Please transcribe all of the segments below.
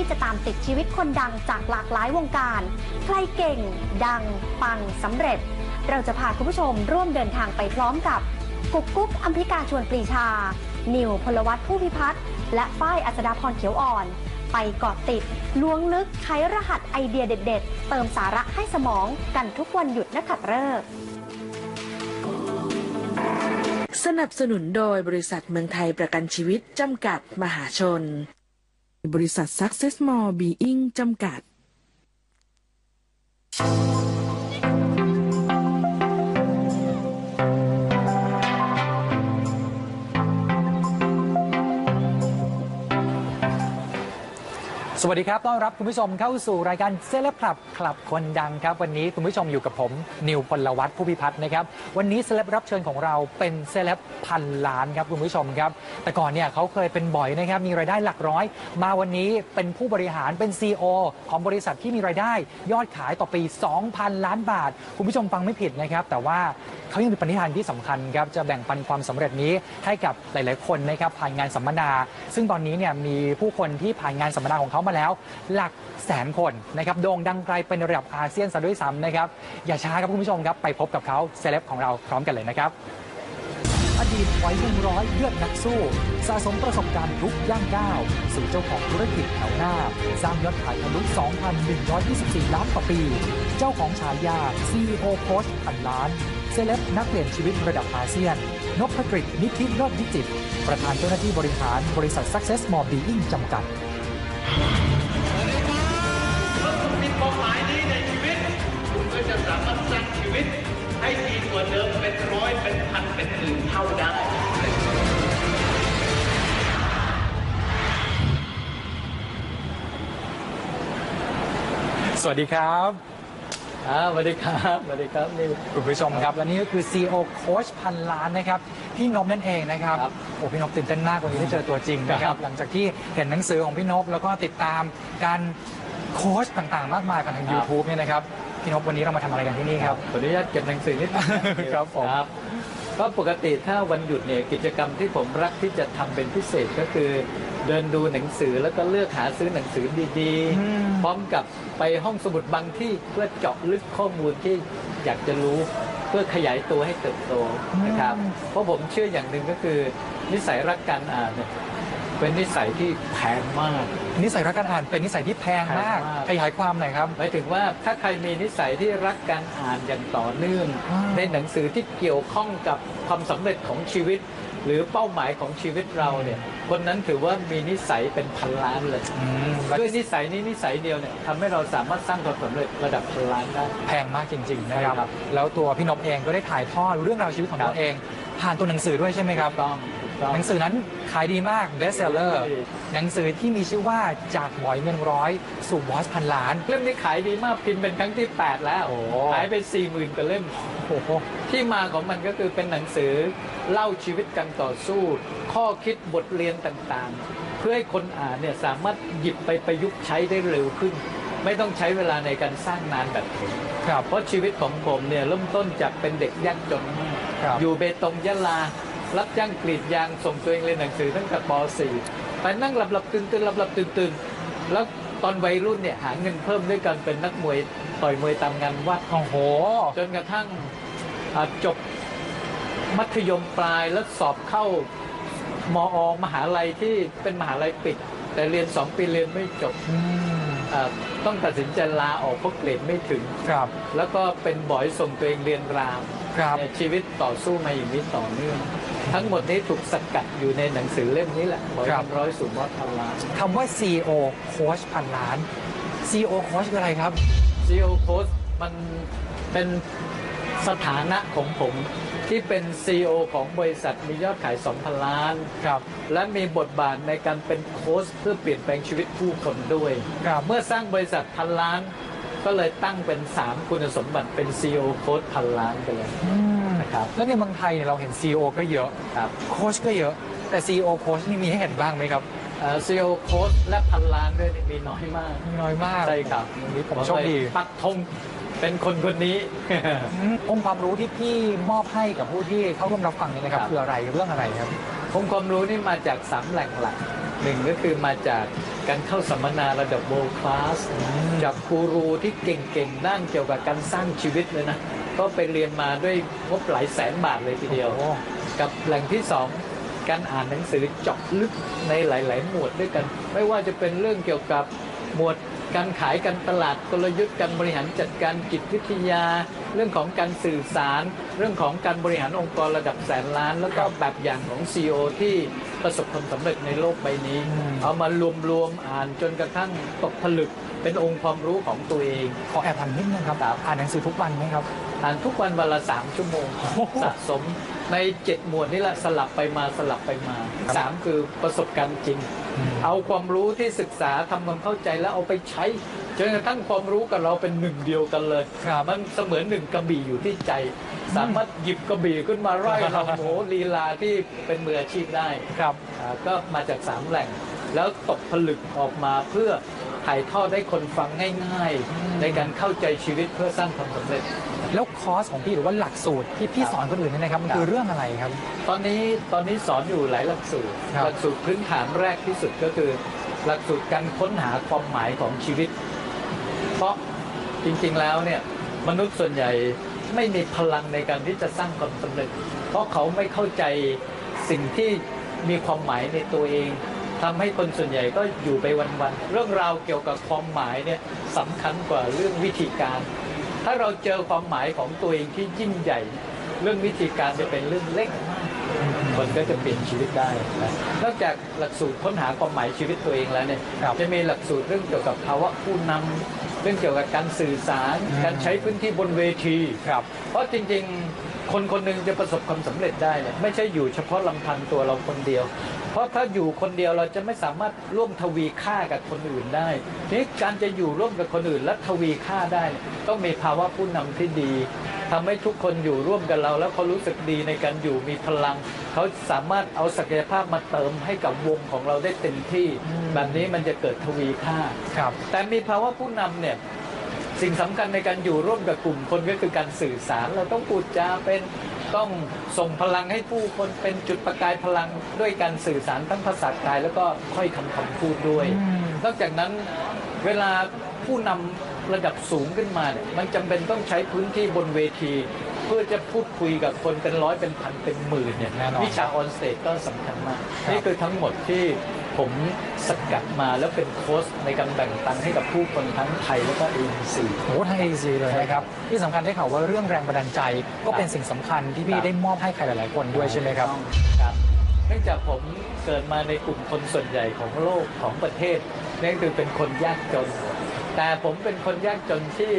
ที่จะตามติดชีวิตคนดังจากหลากหลายวงการ ใครเก่ง ดัง ปังสำเร็จ เราจะพาคุณผู้ชมร่วมเดินทางไปพร้อมกับ กุ๊กกุ๊กอัมพิกาชวนปรีชา นิวพลวัตผู้พิพัฒน์และฝ้ายอัศดาพรเขียวอ่อน ไปเกาะติดล้วงลึกไขรหัสไอเดียเด็ด ๆ เติมสาระให้สมองกันทุกวันหยุดนักขัตฤกษ์สนับสนุนโดยบริษัทเมืองไทยประกันชีวิตจำกัดมหาชน บริษัท Success More Being จำกัด สวัสดีครับ ต้อนรับคุณผู้ชมเข้าสู่รายการเซเลบคลับคลับคนดังครับ วันนี้คุณผู้ชมอยู่กับผม นิวพลวัตผู้พิพัฒน์นะครับ วันนี้เซเลบรับเชิญของเราเป็นเซเลบพันล้านครับคุณผู้ชมครับ แต่ก่อนเนี่ยเขาเคยเป็นบ่อยนะครับ มีรายได้หลักร้อย มาวันนี้เป็นผู้บริหารเป็น CEO ของบริษัทที่มีรายได้ ยอดขายต่อปี 2,000 ล้านบาท คุณผู้ชมฟังไม่ผิดนะครับ แต่ว่าเขายังมีปณิธานที่สำคัญครับจะแบ่งปันความสำเร็จนี้ให้กับหลาย ๆ คนนะครับผ่านงานสัมมนา ซึ่งตอนนี้เนี่ยมีผู้คนที่ผ่านงานสัมมนาของเขามาแล้ว หลักแสนคนนะครับโด่งดังไกลเป็นระดับอาเซียนซะด้วยซ้ำนะครับอย่าช้าครับคุณผู้ชมครับไปพบกับเขาเซเลบของเราพร้อมกันเลยนะครับอดีตไว้วงร้อยเลือดนักสู้ สะสมประสบการณ์ทุกย่างก้าว สู่เจ้าของธุรกิจแถวหน้า สร้างยอดขายทะลุ 2,124 ล้านต่อปี เจ้าของฉายา CEO โค้ชพันล้าน เซเลบนักเปลี่ยนชีวิตระดับอาเซียนนพกฤษนิธิรอดวิจิตรประธานเจ้าหน้าที่บริหารบริษัท Success More Being จำกัด สามารถสร้างชีวิต ให้ดีกว่าเดิมเป็นร้อยเป็นพันเป็นหมื่นเท่าได้สวัสดีครับครับสวัสดีครับสวัสดีครับนี่ คุณผู้ชมครับและนี่ก็คือ CEO โค้ชพันล้านนะครับ พี่นพนั่นเองนะครับ ครับโอ้พี่นพตื่นเต้นมากวันนี้ได้เจอตัวจริงนะคครัรับ บ หลังจากที่เห็นหนังสือของพี่นพแล้วก็ติดตามการโค้ชต่างๆ มากมายผ่านทาง YouTube เนี่ยนะครับ พี่นพวันนี้เรามาทำอะไรกันที่นี่ครับ ขออนุญาตเก็บหนังสือนิดนึงครับผมครับก็ปกติถ้าวันหยุดเนี่ยกิจกรรมที่ผมรักที่จะทำเป็นพิเศษก็คือ เดินดูหนังสือแล้วก็เลือกหาซื้อหนังสือดีอืมๆพร้อมกับไปห้องสมุดบางที่เพื่อเจาะลึกข้อมูลที่อยากจะรู้เพื่อขยายตัวให้เติบโตนะครับ เพราะผมเชื่ออย่างหนึ่งก็คือนิสัยรักการอ่าน เนี่ยเป็นนิสัยที่แพงมาก นิสัยรักการอ่านเป็นนิสัยที่แพงมากแพงมาก ขยายความหน่อยครับ หมายถึงว่าถ้าใครมีนิสัยที่รักการอ่านอย่างต่อเนื่อง อ่า ในหนังสือที่เกี่ยวข้องกับความสำเร็จของชีวิต หรือเป้าหมายของชีวิตเราเนี่ยคนนั้นถือว่ามีนิสัยเป็นพันล้านเลยอืมด้วยนิสัยนี้นิสัยเดียวเนี่ยทำให้เราสามารถสร้างความสำเร็จระดับพันล้านได้ แพงมากจริง ๆ นะครับ ใช่ครับแล้วตัวพี่นพเองก็ได้ถ่ายทอดเรื่องราวชีวิตของครับ ตัวเอง ผ่านตัวหนังสือด้วยใช่ไหมครับต้องต้อง หนังสือนั้นขายดีมาก best seller ดีหนังสือที่มีชื่อว่าจากหมอยเงินร้อยสู่บอสพันล้าน เล่มนี้ขายดีมากพิมพ์เป็นครั้งที่ 8 แล้วโอ้ขายไป 4 0,000กว่าเล่มโอ้โหที่มาของมันก็คือเป็นหนังสือเล่าชีวิตการต่อสู้ ข้อคิดบทเรียนต่างๆ เพื่อให้คนอ่านเนี่ยสามารถหยิบไปประยุกต์ใช้ได้เร็วขึ้น ไม่ต้องใช้เวลาในการสร้างนานแบบผมครับเพราะชีวิตของผมเนี่ยเริ่มต้นจากเป็นเด็กยากจนมากครับอยู่เบตงยะลา รับจ้างกรีดยางส่งตัวเองเรียนหนังสือตั้งแต่ป .4 ไปนั่งหลับหลับตื่นตื่นหลับหลับตื่นตื่นแล้วตอนวัยรุ่นเนี่ยหาเงินเพิ่มด้วยการเป็นนักมวยต่อยมวยตามงานวัดโอ้โห จนกระทั่งจบมัธยมปลายแล้วสอบเข้ามอมหาลัยที่เป็นมหาลัยปิด แต่เรียนสองปีเรียนไม่จบ ต้องตัดสินใจลาออกเพราะเกรดไม่ถึง ครับ แล้วก็เป็นบอยส่งตัวเองเรียนรามครับเนี่ยชีวิตต่อสู้มาอย่างนี้ต่อเนื่อง ทั้งหมดนี้ถูกสกัดอยู่ในหนังสือเล่มนี้แหละบอยครับทำร้อยสู่มอดพันล้าน คำว่า CEO โค้ชพันล้าน CEO โค้ชคืออะไรครับ CEO Coach มันเป็นสถานะของผม ที่เป็น CEO ของบริษัทมียอดขาย 2,000 ล้าน ครับ และมีบทบาทในการเป็นโค้ชเพื่อเปลี่ยนแปลงชีวิตผู้คนด้วย ครับ เมื่อสร้างบริษัทพันล้าน ก็เลยตั้งเป็น 3 คุณสมบัติเป็น CEO โค้ชพันล้านไปเลยอืมนะครับ แล้วในเมืองไทยเนี่ยเราเห็น CEO ก็เยอะครับ โค้ชก็เยอะ แต่ CEO โค้ชนี่มีให้เห็นบ้างไหมครับเอ่อ CEO โค้ชและพันล้านด้วยนี่มีน้อยมากมีน้อยมาก ใช่ครับวันนี้ผมโชคดีเลยปักธง เป็นคนคนนี้อืมองค์ความรู้ที่พี่มอบให้กับผู้ที่เข้าร่วมรับฟังเนี่ยนะครับครับ คืออะไรเรื่องอะไรครับ องค์ความรู้นี่มาจากสามแหล่งหลักหนึ่งก็คือมาจากการเข้าสัมมนาระดับ world class จากกูรูที่เก่งๆด้านเกี่ยวกับการสร้างชีวิตเลยนะ ก็ไปเรียนมาด้วยงบหลายแสนบาทเลยทีเดียว โอ้ กับแหล่งที่สองการอ่านหนังสือเจาะลึกในหลาย ๆ หมวดด้วยกัน ไม่ว่าจะเป็นเรื่องเกี่ยวกับหมวด การขายการตลาดกลยุทธ์การบริหารจัดการจิตวิทยา เรื่องของการสื่อสาร เรื่องของการบริหารองค์กรระดับแสนล้าน แล้วก็แบบอย่างของ CEO ที่ประสบความสำเร็จในโลกใบนี้ เอามารวมๆอ่านจนกระทั่งตกผลึกเป็นองค์ความรู้ของตัวเอง ขอแอบถามนิดนึงครับอ่านหนังสือทุกวันไหมครับ อ่านทุกวันวันละสามชั่วโมงสะสมในเจ็ดหมวดนี่แหละสลับไปมาสลับไปมาสามคือประสบการณ์จริงอืม เอาความรู้ที่ศึกษาทำความเข้าใจแล้วเอาไปใช้จนกระทั่งความรู้กับเราเป็นหนึ่งเดียวกันเลยครับมันเสมือนหนึ่งกระบี่อยู่ที่ใจ สามารถหยิบกระบี่ขึ้นมาไล่เราโหลีลาที่เป็นมืออาชีพได้ครับอ่าก็มาจากสามแหล่ง แล้วตกผลึกออกมาเพื่อถ่ายทอดให้คนฟังง่าย ๆ ในการเข้าใจชีวิตเพื่อสร้างความสำเร็จ แล้วคอร์สของพี่หรือว่าหลักสูตรที่พี่สอนคนอื่นเนี่ยนะครับมันครับคือเรื่องอะไรครับ ตอนนี้ตอนนี้สอนอยู่หลายหลักสูตร ครับหลักสูตรพื้นฐานแรกที่สุดก็คือ หลักสูตรการค้นหาความหมายของชีวิต เพราะจริงๆแล้วเนี่ยมนุษย์ส่วนใหญ่ไม่มีพลังในการที่จะสร้างความสำเร็จ เพราะเขาไม่เข้าใจสิ่งที่มีความหมายในตัวเองทำให้คนส่วนใหญ่ก็อยู่ไปวันๆเรื่องราวเกี่ยวกับความหมายเนี่ยสำคัญกว่าเรื่องวิธีการ ถ้าเราเจอความหมายของตัวเองที่ยิ่งใหญ่ เรื่องวิธีการจะเป็นเรื่องเล็กมากคนก็จะเปลี่ยนชีวิตได้นะนอกจากหลักสูตรค้นหาความหมายชีวิตตัวเองแล้วเนี่ยครับจะมีหลักสูตรเรื่องเกี่ยวกับภาวะผู้นำเรื่องเกี่ยวกับการสื่อสารอืมการใช้พื้นที่บนเวทีครับเพราะจริงๆ คนคนหนึ่งจะประสบความสำเร็จได้เนี่ยไม่ใช่อยู่เฉพาะลำพังตัวเราคนเดียว เพราะถ้าอยู่คนเดียวเราจะไม่สามารถร่วมทวีค่ากับคนอื่นได้ทีนี้การจะอยู่ร่วมกับคนอื่นและทวีค่าได้เนี่ยต้องมีภาวะผู้นำที่ดีทำให้ทุกคนอยู่ร่วมกับเรา แล้วเขารู้สึกดีในการอยู่มีพลัง เขาสามารถเอาศักยภาพมาเติมให้กับวงของเราได้เต็มที่อืมแบบนี้มันจะเกิดทวีค่าครับแต่มีภาวะผู้นำเนี่ย สิ่งสำคัญในการอยู่ร่วมกับกลุ่มคนก็คือการสื่อสาร เราต้องพูดจาเป็นต้องส่งพลังให้ผู้คนเป็นจุดประกายพลังด้วยการสื่อสารทั้งภาษากาย แล้วก็ค่อยคำคำพูดด้วยอืมนอกจากนั้นเวลาผู้นำระดับสูงขึ้นมาเนี่ยมันจำเป็นต้องใช้พื้นที่บนเวที เพื่อจะพูดคุยกับคนเป็นร้อยเป็นพันเป็นหมื่นเนี่ยแน่นอนวิชาออนสเตจก็สำคัญมากครับนี่คือทั้งหมดที่ ผมสกัดมาแล้วเป็นโค้ชในการแบ่งปันให้กับผู้คนทั้งไทยแล้วก็ ANC โอ้ทั้ง AEC เลยนะครับที่สำคัญได้ข่าวว่าเรื่องแรงบันดาลใจ ก็เป็นสิ่งสำคัญที่คพี่รับได้มอบให้ใครหลาย ๆ คนด้วยใช่ไหมครับครับเนื่องจากผมเกิดมาในกลุ่มคนส่วนใหญ่ของโลกของประเทศนั่นคือเป็นคนยากจน แต่ผมเป็นคนยากจนที่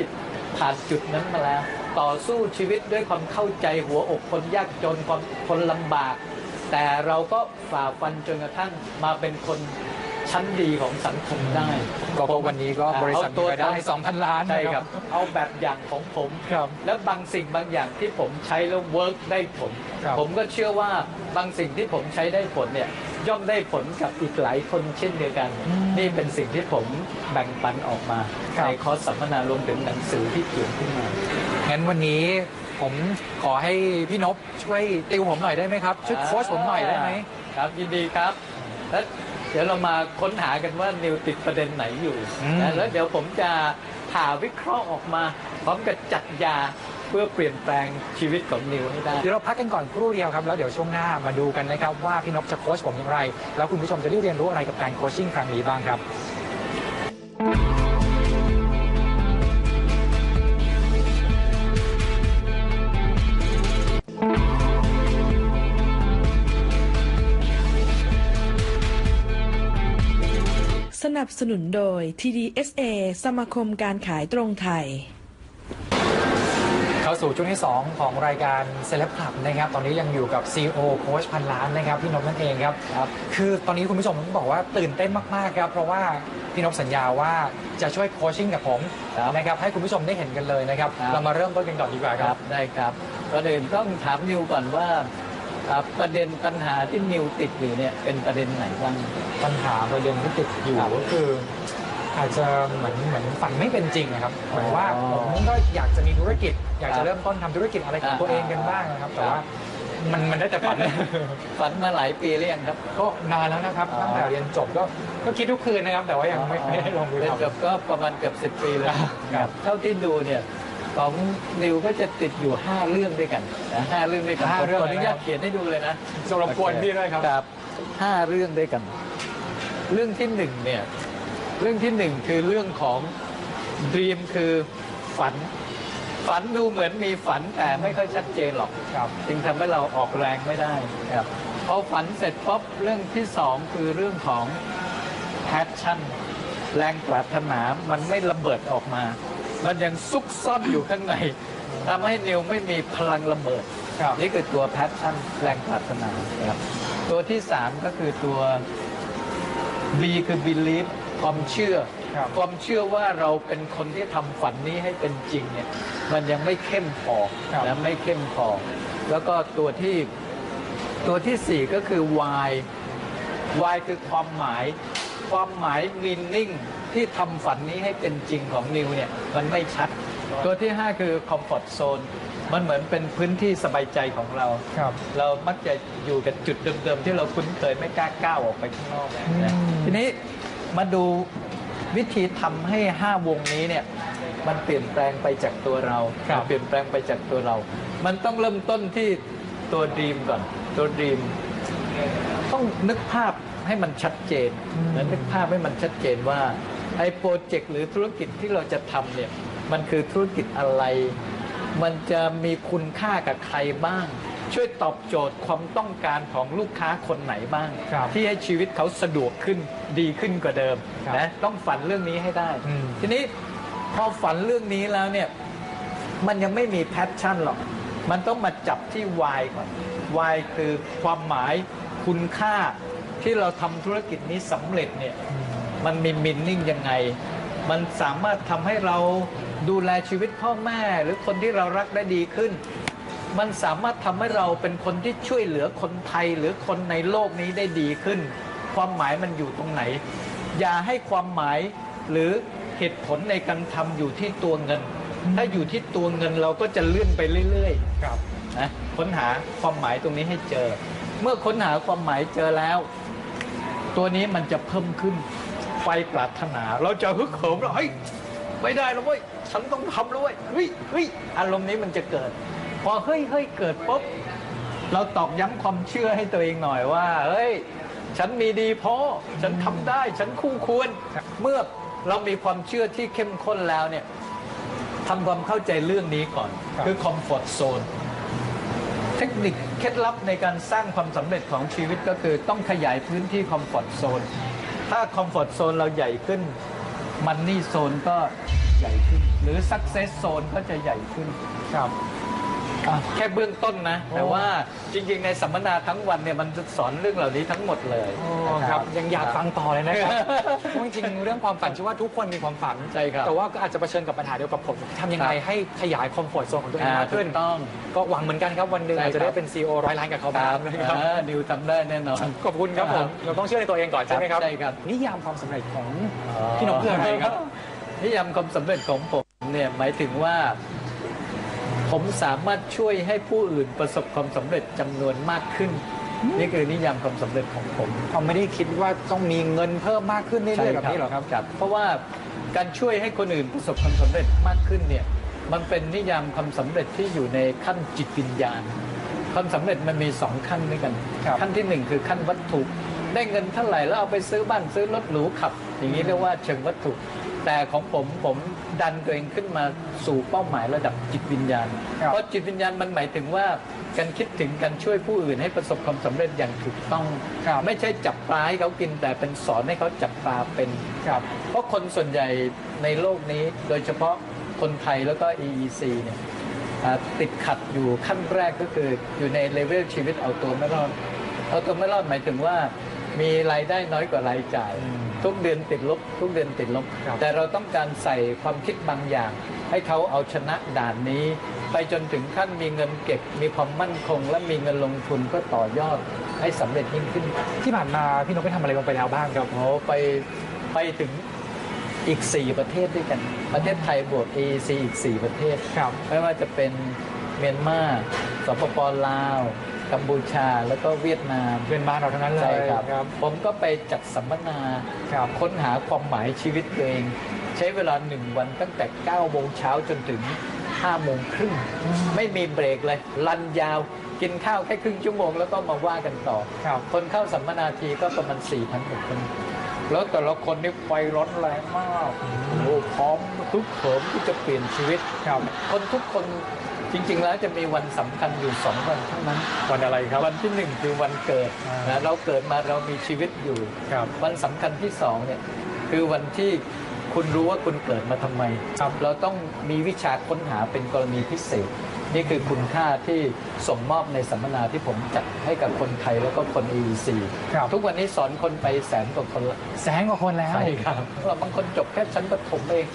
ผ่านจุดนั้นมาแล้ว ต่อสู้ชีวิตด้วยความเข้าใจหัวอกคนยากจนความคนลำบาก แต่เราก็ฝ่าฟันจนกระทั่งมาเป็นคนชั้นดีของสังคมได้ก็เพราะวันนี้ก็บริษัทเอาตัวมีรายได้2,000 ล้านใช่นะครับ เอาแบบอย่างของผมครับ แล้วบางสิ่งบางอย่างที่ผมใช้แล้วเวิร์กได้ผลครับผมก็เชื่อว่าบางสิ่งที่ผมใช้ได้ผลเนี่ยย่อมได้ผลกับอีกหลายคนเช่นเดียวกัน นี่เป็นสิ่งที่ผมแบ่งปันออกมาครับในคอร์สสัมมนารวมถึงหนังสือที่เขียนขึ้นมางั้นวันนี้ ผมขอให้พี่นพช่วยติวผมหน่อยได้ไหมครับช่วยโค้ชผมหน่อยได้ไหมครับยินดีครับแล้วเดี๋ยวเรามาค้นหากันว่านิวติดประเด็นไหนอยู่อืมนะแล้วเดี๋ยวผมจะผ่าวิเคราะห์ออกมา พร้อมกับจัดยาเพื่อเปลี่ยนแปลงชีวิตของนิวให้ได้เดี๋ยวเราพักกันก่อนครู่เดียวครับแล้วเดี๋ยวช่วงหน้ามาดูกันนะครับว่าพี่นพจะโค้ชผมอย่างไร แล้วคุณผู้ชมจะได้เรียนรู้อะไรกับการโคชชิ่งครั้งนี้บ้างครับ สนับสนุนโดย TDSA สมาคมการขายตรงไทย เข้าสู่ช่วงที่ 2 ของรายการเซเลบคลับนะครับ ตอนนี้ยังอยู่กับ CEO โค้ชพันล้านนะครับ พี่นพนั่นเองครับครับ คือตอนนี้คุณผู้ชมต้องบอกว่าตื่นเต้นมาก ๆ ครับ เพราะว่าพี่นพสัญญาว่าจะช่วยโคชชิ่งกับผมครับนะครับให้คุณผู้ชมได้เห็นกันเลยนะครับ ครับ เรามาเริ่มต้นกันก่อนดีกว่าคครัรับบ ได้ครับก่อนอื่นต้องถามนิวก่อนว่า อ่าประเด็นปัญหาที่นิวติดอยู่เนี่ยเป็นประเด็นไหนบ้าง ปัญหาประเด็นที่ติดอยู่ครับก็คือ อาจจะเหมือนเหมือนฝันไม่เป็นจริงนะครับเหมือนว่าอ๋อผมก็อยากจะมีธุรกิจ อยากครัจะบเริ่มต้นทำธุรกิจอะไรของอ่าตัวเองกันบ้างนะครับ แต่ครับว่ามันมันได้แต่ฝัน ฝันมาหลายปีหรือยังครับ ก็นานแล้วนะครับอ๋อ ตั้งแต่เรียนจบก็ก็คิดทุกคืนนะครับ แต่ว่ายังไม่ไม่ได้ลงมือเรียนทำจบก็ประมาณเกือบสิบปีแล้วครับ เท่าที่ดูเนี่ย ของนิวก็จะติดอยู่ห้าเรื่องด้วยกันนะห้าเรื่องด้วยกันห้าผมเรื่องขออนุญาตเลยนะครับเขียนให้ดูเลยนะสำหรับควรพี่ด้วยครับครับห้าเรื่องด้วยกัน เรื่องที่หนึ่งเนี่ยเรื่องที่หนึ่งคือเรื่องของดีมคือฝัน ฝันดูเหมือนมีฝันแต่ไม่ค่อยชัดเจนหรอกครับจึงทำให้เราออกแรงไม่ได้ครับพอฝันเสร็จป๊บเรื่องที่สองคือเรื่องของ passion แรงปรารถนามันไม่ระเบิดออกมา มันยังซุกซ่อนอยู่ข้างในทำให้นิวไม่มีพลังระเบิดครับนี่คือตัว passion แรงปรารถนาครับ ตัวที่สามก็คือตัว B คือ belief ความเชื่อครับความเชื่อว่าเราเป็นคนที่ทำฝันนี้ให้เป็นจริงเนี่ย มันยังไม่เข้มพอครับนะไม่เข้มพอ แล้วก็ตัวที่ตัวที่สี่ก็คือ why why คือความหมาย ความหมาย meaning ที่ทำฝันนี้ให้เป็นจริงของนิวเนี่ยมันไม่ชัด ตัวที่ห้าคือ comfort zone มันเหมือนเป็นพื้นที่สบายใจของเรา ครับ เรามักจะอยู่กับจุดเดิมๆ ที่เราคุ้นเคยไม่กล้าก้าวออกไปข้างนอกนะอืมทีนี้มาดูวิธีทำให้ 5 วงนี้เนี่ยมันเปลี่ยนแปลงไปจากตัวเราครับเปลี่ยนแปลงไปจากตัวเรา มันต้องเริ่มต้นที่ตัวดีมก่อน ตัวดีมต้องนึกภาพให้มันชัดเจนนะนึกภาพให้มันชัดเจนว่า ไอ้โปรเจกต์หรือธุรกิจที่เราจะทำเนี่ยมันคือธุรกิจอะไร มันจะมีคุณค่ากับใครบ้าง ช่วยตอบโจทย์ความต้องการของลูกค้าคนไหนบ้าง ครับ ที่ให้ชีวิตเขาสะดวกขึ้นดีขึ้นกว่าเดิมครับนะต้องฝันเรื่องนี้ให้ได้ อืม ทีนี้พอฝันเรื่องนี้แล้วเนี่ย มันยังไม่มีแพชชั่นหรอก มันต้องมาจับที่ why ก่อน why คือความหมายคุณค่าที่เราทำธุรกิจนี้สำเร็จเนี่ย มันมีมินนิ่งยังไง มันสามารถทำให้เราดูแลชีวิตพ่อแม่หรือคนที่เรารักได้ดีขึ้น มันสามารถทำให้เราเป็นคนที่ช่วยเหลือคนไทยหรือคนในโลกนี้ได้ดีขึ้น ความหมายมันอยู่ตรงไหน อย่าให้ความหมายหรือเหตุผลในการทำอยู่ที่ตัวเงิน ถ้าอยู่ที่ตัวเงินเราก็จะเลื่อนไปเรื่อยๆครับนะค้นหาความหมายตรงนี้ให้เจอ เมื่อค้นหาความหมายเจอแล้ว ตัวนี้มันจะเพิ่มขึ้น ไฟปรารถนา เราจะฮึกเหิมแล้วเฮ้ยไม่ได้แล้วเว้ยฉันต้องทำแล้วเว้ยเฮ้ยเฮ้ยอารมณ์นี้มันจะเกิด พอเฮ้ยเฮ้ยเกิดปุ๊บเราตอกย้ำความเชื่อให้ตัวเองหน่อยว่าเฮ้ยฉันมีดีพอฉันทำได้ฉันคู่ควร เมื่อเรามีความเชื่อที่เข้มข้นแล้วเนี่ยทำความเข้าใจเรื่องนี้ก่อนครับคือคอมฟอร์ z โซนเทคนิคเคล็ดลับในการสร้างความสำเร็จของชีวิตก็คือต้องขยายพื้นที่คอมฟอร์ z โซน ถ้าคอมฟอร์ตโซนเราใหญ่ขึ้นมันนี่โซนก็ใหญ่ขึ้น หรือสักเซสโซนก็จะใหญ่ขึ้นครับอ่ แค่เบื้องต้นนะโอ้แต่ว่าจริงๆ ในสัมมนาทั้งวันเนี่ยมันจะสอนเรื่องเหล่านี้ทั้งหมดเลยโอ้นะครับ ยังอยากฟังต่อเลยนะครับเพราะจริงๆเรื่องความฝันเชื่อว่าทุกคนมีความฝันใช่ครับแต่ว่าก็อาจจะเผชิญกับปัญหาเดียวกับผมทำยังไงครับให้ขยายคอมฟอร์ตโซนของตัวเองอ่ามากถูขึ้นกต้องก็หวังเหมือนกันครับวันหนึ่งใช่อาจจะครัได้บเป็นซีอร้อยล้านกับเขาบ้างนะครับอ่าดิวทำได้แน่นอนขอบคุณครับผมเราต้องเชื่อในตัวเองก่อนใช่ไหมครับใช่ครับนิยามความสำเร็จของพี่นกคืออะไรครับนิยามความสำเร็จของผมเนี่ยหมายถึงว่า ผมสามารถช่วยให้ผู้อื่นประสบความสำเร็จจำนวนมากขึ้น นี่คือนิยามความสำเร็จของผม เขาไม่ได้คิดว่าต้องมีเงินเพิ่มมากขึ้นเรื่อยๆแบบนี้หรอครับครับ เพราะว่าการช่วยให้คนอื่นประสบความสำเร็จมากขึ้นเนี่ยมันเป็นนิยามความสำเร็จที่อยู่ในขั้นจิตวิญญาณ ความสำเร็จมันมีสองขั้นด้วยกัน ครับ ขั้นที่หนึ่งคือขั้นวัตถุ ได้เงินเท่าไหร่แล้วเอาไปซื้อบ้านซื้อรถหรูขับ อย่างนี้เรียกว่าเชิงวัตถุ แต่ของผมผมดันตัวเองขึ้นมาสู่เป้าหมายระดับจิตวิญญาณ ครับ เพราะจิตวิญญาณมันหมายถึงว่าการคิดถึงการช่วยผู้อื่นให้ประสบความสำเร็จอย่างถูกต้อง ครับไม่ใช่จับปลาให้เขากินแต่เป็นสอนให้เขาจับปลาเป็น ครับ เพราะคนส่วนใหญ่ในโลกนี้โดยเฉพาะคนไทยแล้วก็ EEC เนี่ยอ่าติดขัดอยู่ขั้นแรกก็คืออยู่ในเลเวลชีวิตเอาตัวไม่รอด เอาตัวไม่รอดหมายถึงว่ามีรายได้น้อยกว่ารายจ่าย อืม ทุกเดือนติดลบ ทุกเดือนติดลบครับแต่เราต้องการใส่ความคิดบางอย่าง ให้เขาเอาชนะด่านนี้ ไปจนถึงขั้นมีเงินเก็บ มีความมั่นคง และมีเงินลงทุนเพื่อต่อยอดให้สำเร็จยิ่งขึ้น ที่ผ่านมาพี่นกไปทำอะไรลงไปแล้วบ้างครับโอ้ไปไปถึงอีก 4 ประเทศด้วยกัน ประเทศไทยบวก AEC อีก 4 ประเทศครับไม่ว่าจะเป็นเมียนมาสปปลาว กัมพูชาแล้วก็เวียดนามเพื่อนบ้านเราทั้งนั้นเลใช่ยครับ ผมก็ไปจัดสัมมนาครับ ค้นหาความหมายชีวิตตัวเอง ใช้เวลาหนึ่งวันตั้งแต่9โมงเช้าจนถึง5โมงครึ่งไม่มีเบรกเลย ลันยาวกินข้าวแค่ครึ่งชั่วโมงแล้วก็มาว่ากันต่อ ครับ คนเข้าสัมมนาทีก็ประมาณ4 0 0 0คน แล้วแต่ละคนนี่ไฟร้อนแรงมากโอ้โหพร้อมทุกเขิมที่จะเปลี่ยนชีวิต ครับ คนทุกคน จริง ๆ แล้วจะมีวันสำคัญอยู่สองวันเท่านั้น วันอะไรครับ วันที่หนึ่งคือวันเกิดอ่านนะเราเกิดมาเรามีชีวิตอยู่ครับวันสำคัญที่สองเนี่ยคือวันที่คุณรู้ว่าคุณเกิดมาทำไมครับเราต้องมีวิชาค้นหาเป็นกรณีพิเศษ นี่คือคุณค่าที่ส่งมอบในสัมมนาที่ผมจัดให้กับคนไทยแล้วก็คน AEC ครับทุกวันนี้สอนคนไปแสนกว่าคนละแสนกว่าคนแล้วใช่ครับบางคนจบแค่ชั้นประถมเอง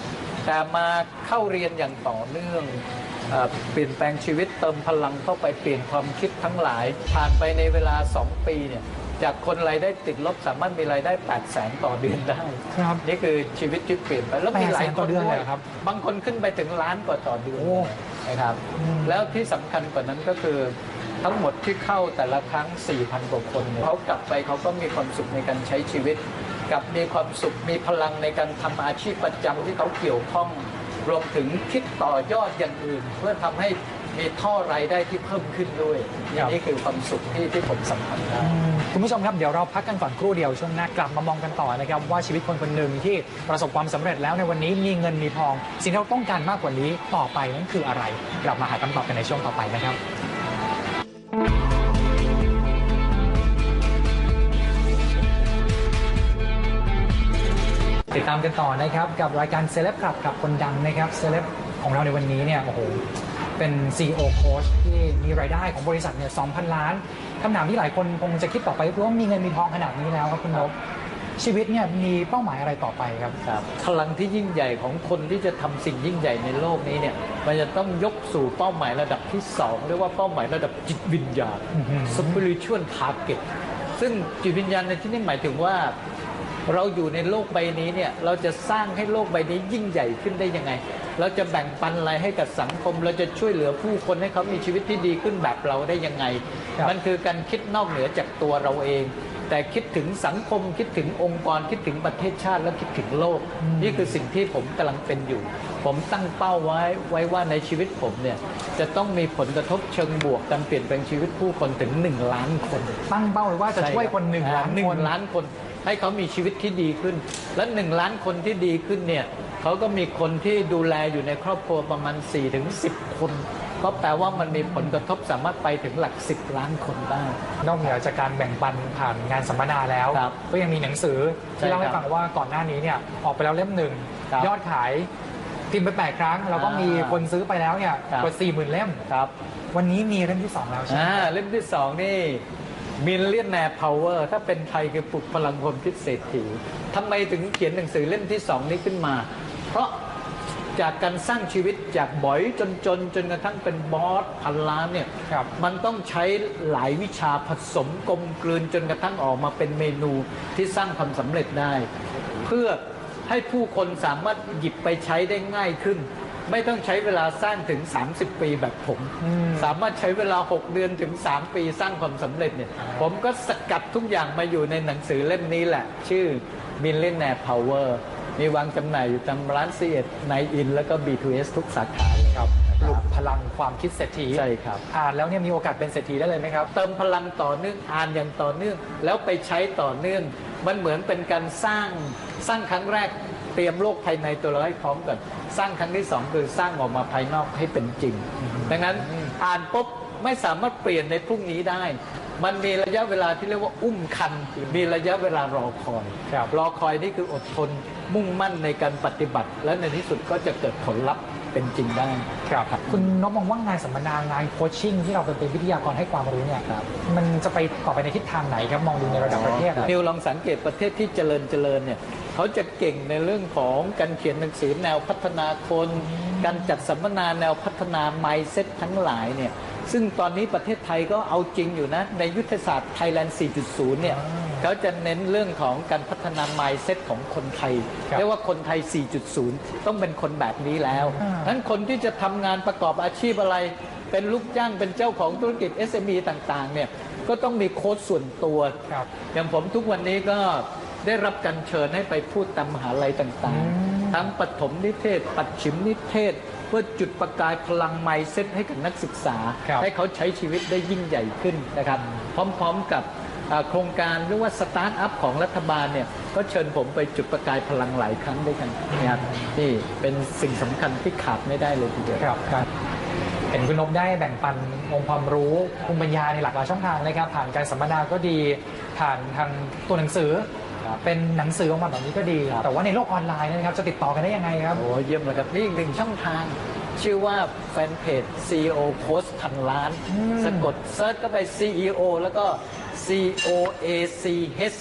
แต่มาเข้าเรียนอย่างต่อเนื่อง เอ่อเปลี่ยนแปลงชีวิตเติมพลังเข้าไปเปลี่ยนความคิดทั้งหลาย ผ่านไปในเวลา 2 ปีเนี่ยจากคนรายได้ติดลบสามารถมีรายได้ 8 0 0แสนต่อเดือนได้ ครับ นี่คือชีวิตที่เปลี่ยนไป แล้วมีหลาย800,000คต่อนเดือนด้เลวยเหรอครับ บางคนขึ้นไปถึงล้านกว่าต่อเดือนโอ้นะครับอืมแล้วที่สำคัญกว่านั้นก็คือทั้งหมดที่เข้าแต่ละครั้ง 4,000 กว่าคนเนี่ยเขากลับไปเขาก็มีความสุขในการใช้ชีวิต กับมีความสุขมีพลังในการทำอาชีพประจำที่เขาเกี่ยวข้อง รวมถึงคิดต่อยอดอย่างอื่น เพื่อทำให้มีท่อรายได้ที่เพิ่มขึ้นด้วยอย่างนี้คือความสุขที่ที่ผมสัมผัสได้คุณผู้ชมครับเดี๋ยวเราพักกันก่อนครู่เดียวช่วงหน้ากลับมามองกันต่อนะครับว่าชีวิตคนคนหนึ่งที่ประสบความสำเร็จแล้วในวันนี้มีเงินมีทอง สิ่งที่เราต้องการมากกว่านี้ต่อไปนั้นคืออะไรกลับมาหาคำตอบกันในช่วงต่อไปนะครับ ติดตามกันต่อนะครับ กับรายการเซเลบคลับกับคนดังนะครับเซเลบของเราในวันนี้เนี่ยโอ้โหเป็น CEO Coach ที่มีรายได้ของบริษัทเนี่ย2,000 ล้านคำถามที่หลายคนคงจะคิดต่อไปคือว่ามีเงินมีทองขนาดนี้แล้วครับคุณนพชีวิตเนี่ยมีเป้าหมายอะไรต่อไปครับครับพลังที่ยิ่งใหญ่ของคนที่จะทำสิ่งยิ่งใหญ่ในโลกนี้เนี่ยมันจะต้องยกสู่เป้าหมายระดับที่สองเรียกว่าเป้าหมายระดับจิตวิญญาณอือหือ spiritual target ซึ่งจิตวิญญาณในที่นี้หมายถึงว่า เราอยู่ในโลกใบนี้เนี่ยเราจะสร้างให้โลกใบนี้ยิ่งใหญ่ขึ้นได้ยังไง เราจะแบ่งปันอะไรให้กับสังคม เราจะช่วยเหลือผู้คนให้เขามีชีวิตที่ดีขึ้นแบบเราได้ยังไงครับมันคือการคิดนอกเหนือจากตัวเราเอง แต่คิดถึงสังคมคิดถึงองค์กรคิดถึงประเทศชาติและคิดถึงโลก นี่คือสิ่งที่ผมกำลังเป็นอยู่ ผมตั้งเป้าไว้ไว้ว่าในชีวิตผมเนี่ยจะต้องมีผลกระทบเชิงบวกการเปลี่ยนแปลงชีวิตผู้คนถึง 1 ล้านคน ตั้งเป้าไว้ว่าจะช่วยคนหนึ่งล้านหนึ่คงนล้านคน ให้เขามีชีวิตที่ดีขึ้น และหนึ่งล้านคนที่ดีขึ้นเนี่ยเขาก็มีคนที่ดูแลอยู่ในครอบครัวประมาณ4ถึง10คนก็แปลว่ามันมีผลกระทบสามารถไปถึงหลัก 10 ล้านคนได้ นอกเหนือจากการแบ่งปันผ่านงานสัมมนาแล้วครับก็ยังมีหนังสือใช่ที่เล่าให้ครับฟังว่าก่อนหน้านี้เนี่ยออกไปแล้วเล่มหนึ่งครับยอดขายพิมพ์ไปแปดครั้ง แล้วก็มีอ่าคนซื้อไปแล้วเนี่ยครับกว่าสี่หมื่นเล่มครับวันนี้มีเล่มที่สองแล้วใช่ไหมอ่าเล่มที่สองนี่ มิลเลียนแนร์พาวเวอร์ถ้าเป็นไทยคือปลุกพลังความคิดเศรษฐีทำไมถึงเขียนหนังสือเล่มที่สองนี้ขึ้นมา เพราะจากการสร้างชีวิตจากบ่อยจนจนจนกระทั่งเป็นบอสพันล้านเนี่ยครับมันต้องใช้หลายวิชาผสมกลมกลืนจนกระทั่งออกมาเป็นเมนูที่สร้างความสำเร็จได้ เพื่อให้ผู้คนสามารถหยิบไปใช้ได้ง่ายขึ้น ไม่ต้องใช้เวลาสร้างถึง 30 ปีแบบผมอืมสามารถใช้เวลา 6 เดือนถึง 3 ปีสร้างความสำเร็จเนี่ย ผมก็สกัดทุกอย่างมาอยู่ในหนังสือเล่มนี้แหละ ชื่อ Millionaire Power มีวางจำหน่ายอยู่ตามร้านซีเอ็ดไนอินแล้วก็ B2S ทุกสาขาเลยครับ ปลุกพลังความคิดเศรษฐีใช่ครับ อ่านแล้วเนี่ยมีโอกาสเป็นเศรษฐีได้เลยไหมครับ เติมพลังต่อเนื่องอ่านอย่างต่อเนื่อง แล้วไปใช้ต่อเนื่อง มันเหมือนเป็นการสร้างสร้างครั้งแรก เตรียมโลกภายในตัวเราให้พร้อมกันสร้างครั้งที่สองคือสร้างออกมาภายนอกให้เป็นจริง ดังนั้นอ่านปุ๊บไม่สามารถเปลี่ยนในพรุ่งนี้ได้ มันมีระยะเวลาที่เรียกว่าอุ้มคัน มีระยะเวลารอคอยครับรอคอยนี่คืออดทนมุ่งมั่นในการปฏิบัติ และในที่สุดก็จะเกิดผลลัพธ์ เป็นจริงได้ครับ คุณนพมองว่างานสัมมนางานโคชชิ่งที่เราเป็นวิทยากรให้ความรู้เนี่ยครับ มันจะไปต่อไปในทิศทางไหนครับมองดูในระดับประเทศอะ นิวลองสังเกตประเทศที่เจริญเจริญเนี่ยเขาจะเก่งในเรื่องของการเขียนหนังสือแนวพัฒนาคน การจัดสัมมนาแนวพัฒนา mindset ทั้งหลายเนี่ย ซึ่งตอนนี้ประเทศไทยก็เอาจริงอยู่นะ ในยุทธศาสตร์ Thailand 4.0 เนี่ยเขาจะเน้นเรื่องของการพัฒนา mindset ของคนไทยครับเรียกว่าคนไทย 4.0 ต้องเป็นคนแบบนี้แล้วอ่านั้นคนที่จะทำงานประกอบอาชีพอะไร เป็นลูกจ้างเป็นเจ้าของธุรกิจ SME ต่างๆ เนี่ยก็ต้องมีโค้ดส่วนตัวครับอย่างผมทุกวันนี้ก็ได้รับการเชิญให้ไปพูดตามมหาลัยต่างอืมๆทั้งปฐมนิเทศ ปัจฉิมนิเทศ เพื่อจุดประกายพลังไมเซ็ตให้กับนักศึกษาครับให้เขาใช้ชีวิตได้ยิ่งใหญ่ขึ้นนะครับ พร้อมๆกับอ่าโครงการหรือว่าสตาร์ทอัพของรัฐบาลเนี่ยก็เชิญผมไปจุดประกายพลังหลายครั้งด้วยกันนะครับนี่เป็นสิ่งสำคัญที่ขาดไม่ได้เลยทีเดียวครับครับเห็นคุณนพได้แบ่งปันองค์ความรู้ภูมิปัญญาในหลากหลายช่องทางนะครับ ผ่านการสัมมนาก็ดีผ่านทางตัวหนังสือ ครับเป็นหนังสือออกมาแบบนี้ก็ดี ครับ แต่ว่าในโลกออนไลน์นะครับจะติดต่อกันได้ยังไงครับ โอ้เยี่ยมเลยครับนี่อีกหนึ่งช่องทาง ชื่อว่าแฟนเพจ CEO Coach พันล้าน อืมสะกดเซิร์ชก็ไป CEO แล้วก็ C O A C H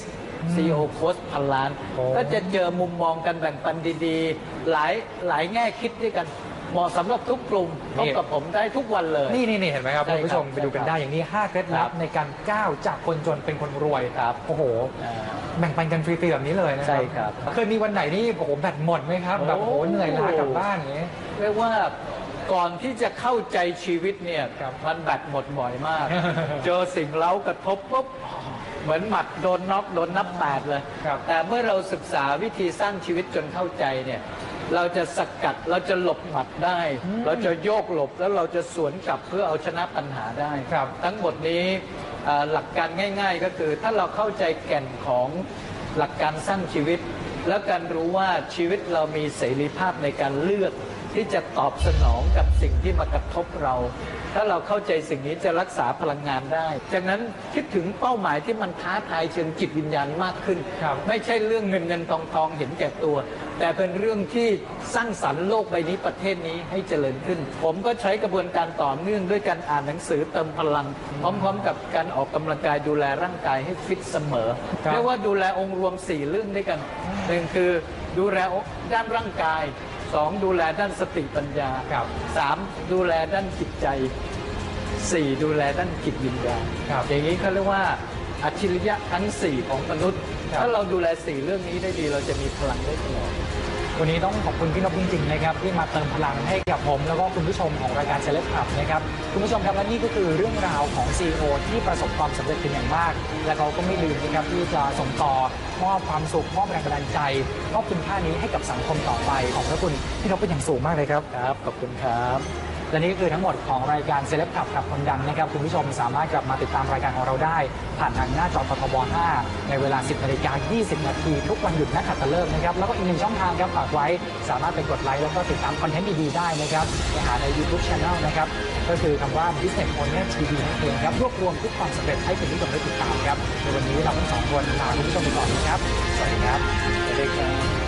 CEO Coach พันล้าน โอ้ ก็จะเจอมุมมองกันแบ่งปันดีๆ หลายหลายแง่คิดด้วยกัน เหมาะสำหรับทุกกลุ่มพบกับผมได้ทุกวันเลย นี่นี่นี่เห็นไหมครับใช่คุณผู้ชมครับไปดูกันได้อย่างนี้ 5 เคล็ดลัครับบในการก้าวจากคนจนเป็นคนรวยครับโอ้โหอ่าแบ่งปันกันฟรีๆแบบนี้เลยนะครัใช่ครับ เคยมีวันไหนนี่โอ้โหแบตหมดไหมครับแบบโอ้โหโอ้เหนื่อยล้ากลับบ้านอย่างนี้เรียกว่าก่อนที่จะเข้าใจชีวิตเนี่ยครับมันแบตหมดบ่อยมาก เจอสิ่งเล้ากระทบปุ๊บเหมือนหมัดโดนน็อกโดนนับแปดเลยครับแต่เมื่อเราศึกษาวิธีสร้างชีวิตจนเข้าใจเนี่ย เราจะสกัดเราจะหลบหมัดได้ เราจะโยกหลบแล้วเราจะสวนกลับเพื่อเอาชนะปัญหาได้ ครับทั้งหมดนี้เอ่อหลักการง่าย ๆ ก็คือถ้าเราเข้าใจแก่นของหลักการสร้างชีวิต แล้วการรู้ว่าชีวิตเรามีเสรีภาพในการเลือก ที่จะตอบสนองกับสิ่งที่มากระทบเรา ถ้าเราเข้าใจสิ่งนี้จะรักษาพลังงานได้จากนั้นคิดถึงเป้าหมายที่มันท้าทายเชิงจิตวิญญาณมากขึ้นครับไม่ใช่เรื่องเงินเงินทองทองเห็นแก่ตัว แต่เป็นเรื่องที่สร้างสรรค์โลกใบนี้ประเทศนี้ให้เจริญขึ้น ผมก็ใช้กระบวนการต่อเนื่องด้วยการอ่านหนังสือเติมพลัง พร้อมๆ กับการออกกำลังกายดูแลร่างกายให้ฟิตเสมอครับเรียกว่าดูแลองค์รวม4เรื่องด้วยกันหนึ่งคือดูแลด้านร่างกาย สองดูแลด้านสติปัญญาครับ สามดูแลด้านจิตใจสี่ดูแลด้านจิตวิญญาณครับ อย่างนี้เขาเรียกว่าอัจฉริยะทั้ง4ของมนุษย์ครับถ้าเราดูแล4เรื่องนี้ได้ดีเราจะมีพลังได้ตลอด วันนี้ต้องขอบคุณพี่นพจริงๆนะครับที่มาเติมพลังให้กับผม แล้วก็คุณผู้ชมของรายการเซเลบขับนะครับคุณผู้ชมครับและนี่ก็คือเรื่องราวของ CEO ที่ประสบความสำเร็จเป็นอย่างมาก และเขาก็ไม่ลืมนะครับที่จะส่งต่อมอบความสุขมอบแรงบันดาลใจมอบคุณค่านี้ให้กับสังคมต่อไป ของพระคุณพี่นพเป็นอย่างสูงมากเลยครับครับขอบคุณครับ และนี่ก็คือทั้งหมดของรายการเซเลบขับขับคนดังนะครับคุณผู้ชมสามารถกลับมาติดตามรายการของเราได้ ผ่านทางหน้าจอททบ5ในเวลา 10นาฬิกา20 นาที ทุกวันหยุดนักขัตฤกษ์นะครับแล้วก็อีกหนึ่งช่องทางครับฝากไว้สามารถไปกดไลค์แล้วก็ติดตามคอนเทนต์ดีๆได้นะครับไปหาใน YouTube Channel นะครับก็คือคำว่า Business Owner TV นั่นเองครับรวบรวมทุกความสำเร็จให้คุณผู้ชมได้ติดตามครับในวันนี้เราทั้งสองคนลาคุณผู้ชมไปก่อนนะครับสวัสดีครับ